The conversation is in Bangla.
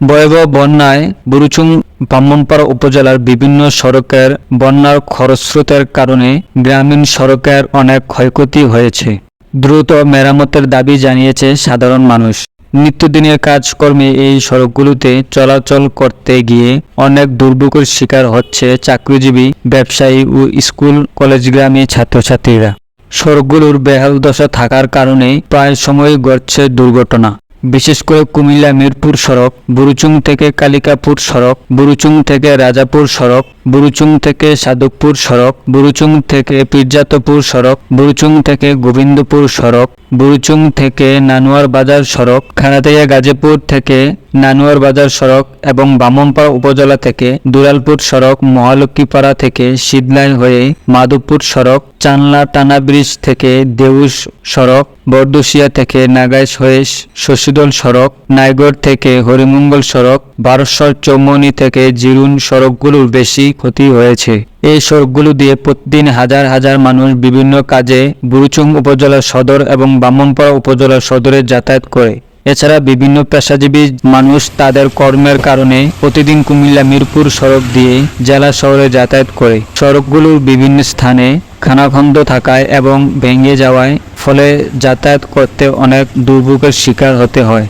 ভয়াবহ বন্যায় বুরুচুং ব্রাহ্মণপাড়া উপজেলার বিভিন্ন সড়কের বন্যার খরস্রোতের কারণে গ্রামীণ সড়কের অনেক ক্ষয়ক্ষতি হয়েছে। দ্রুত মেরামতের দাবি জানিয়েছে সাধারণ মানুষ। নিত্যদিনের কাজকর্মে এই সড়কগুলোতে চলাচল করতে গিয়ে অনেক দুর্ভোগের শিকার হচ্ছে চাকরিজীবী, ব্যবসায়ী ও স্কুল কলেজগ্রামী ছাত্রছাত্রীরা। সড়কগুলোর বেহাল দশা থাকার কারণে প্রায় সময় ঘটছে দুর্ঘটনা। বিশেষ করে কুমিল্লা মিরপুর সড়ক, বুরুচুং থেকে কালিকাপুর সড়ক, বুরুচুং থেকে রাজাপুর সড়ক, বুরুচুং থেকে সাদুকপুর সড়ক, বুরুচুং থেকে পীরজাতপুর সড়ক, বুরুচুং থেকে গোবিন্দপুর সড়ক বুরুচুং থেকে নানুয়ার বাজার সড়ক খানাতেয়া গাজীপুর থেকে নানুয়ার বাজার সড়ক এবং বামনপাড়া উপজেলা থেকে দুলালপুর সড়ক, মহালক্ষ্মীপাড়া থেকে শীতলাই হয়ে মাধবপুর সড়ক, চানলা টানা ব্রিজ থেকে দেউস সড়ক বরদুশিয়া থেকে নাগাইশ হয়ে শশীদল সড়ক, নাইগড় থেকে হরিমঙ্গল সড়ক বারোশ্বর চৌমনি থেকে জিরুন সড়কগুলোর বেশি ক্ষতি হয়েছে। এই সড়কগুলো দিয়ে প্রতিদিন হাজার হাজার মানুষ বিভিন্ন কাজে বুরুচুং উপজেলা সদর এবং ব্রাহ্মণপাড়া উপজেলা সদরে যাতায়াত করে। এছাড়া বিভিন্ন পেশাজীবী মানুষ তাদের কর্মের কারণে প্রতিদিন কুমিল্লা মিরপুর সড়ক দিয়ে জেলা শহরে যাতায়াত করে। সড়কগুলোর বিভিন্ন স্থানে খানাখন্দ থাকায় এবং ভেঙে যাওয়ায় ফলে যাতায়াত করতে অনেক দুর্ভোগের শিকার হতে হয়।